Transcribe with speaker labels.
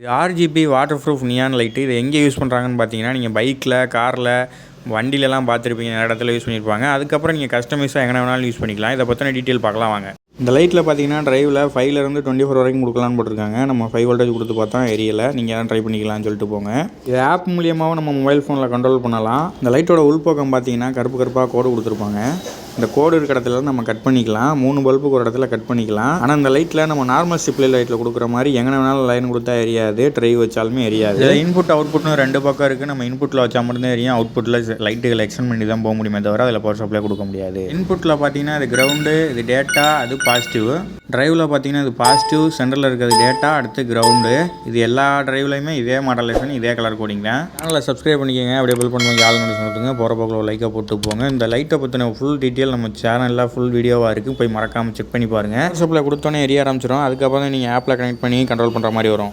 Speaker 1: இது RGB water proof neon light இது எங்கே யூஸ் பண்ணுறாங்கன்னு பார்த்தீங்கன்னா நீங்கள் பைக்கில் காரில் வண்டிலலாம் பார்த்துருப்பீங்க நிறைய இடத்துல யூஸ் பண்ணியிருப்பாங்க அதுக்கப்புறம் நீங்கள் கஸ்டமைஸாக எங்கே வேணாலும் யூஸ் பண்ணிக்கலாம். இதை பற்றின டீட்டெயில் பார்க்கலாம் வாங்க. இந்த லைட்டில் பார்த்தீங்கன்னா டிரைவில் ஃபைவ்லேருந்து டுவெண்ட்டி ஃபோர் வரைக்கும் கொடுக்கலான்னு போட்டிருக்காங்க. நம்ம ஃபைவ் வோல்டேஜ் கொடுத்து பார்த்தா எரியல. நீங்கள் எதாவது ட்ரை பண்ணிக்கலாம்னு சொல்லிட்டு போங்க. இது ஆப் மூலியமாகவும் நம்ம மொபைல் ஃபோனில் கண்ட்ரோல் பண்ணலாம். இந்த லைட்டோட உள்பக்கம் பார்த்தீங்கன்னா கருப்பு கருப்பாக கோடு கொடுத்துருப்பாங்க. இந்த கோடு இருக்கிற இடத்துல நம்ம கட் பண்ணிக்கலாம். மூணு பல்புக்கு ஒரு இடத்துல கட் பண்ணிக்கலாம். ஆனால் இந்த லைட்டில் நம்ம நார்மல் ஸ்டிப்லே லைட்டில் கொடுக்குற மாதிரி எங்கே வேணாலும் லைன் கொடுத்தா எரியாது. ட்ரை வச்சாலுமே எரியாது. இதில் இன்புட் அவுட்புட்னு ரெண்டு பக்கம் இருக்குது நம்ம இன்புட்டில் வச்சா மட்டும்தான் எரியும். அவுட்புட்டில் லைட்டுகளை எக்ஸ்டெண்ட் பண்ணி தான் போக முடியுமே தவிர அதில் பவர் சப்ளை கொடுக்க முடியாது. இன்புட்டில் பார்த்தீங்கன்னா இது கிரவுண்டு இது டேட்டா அது பாசிட்டிவ் டிரைவில் பார்த்தீங்கன்னா இது பாசிட்டிவ் சென்டரில் இருக்கிறது டேட்டா அடுத்து கிரவுண்டு இது எல்லா டிரைவ்லையுமே இதே மாடலேஷன் இதே கலர் கோடிங் தான். சேனலில் சப்ஸ்கிரைப் பண்ணிக்கோங்க. அப்படியே பில் பண்ணுவாங்க ஆள் மட்டும் கொடுத்துங்க போகிற போக்கில் லைக்கை போட்டு போங்க. இந்த லைட்டை பற்றின ஃபுல் டீட்டெயில் நம்ம சேனலில் ஃபுல் வீடியோவாக இருக்குது போய் மறக்காமல் செக் பண்ணி பாருங்கள் வாட்ஸ்அப்பில் கொடுத்தோன்னே எரிய ஆரம்பிச்சிடும் அதுக்கப்புறம் தான் நீங்கள் ஆப்பில் கனெக்ட் பண்ணி கண்ட்ரோல் பண்ணுற மாதிரி வரும்.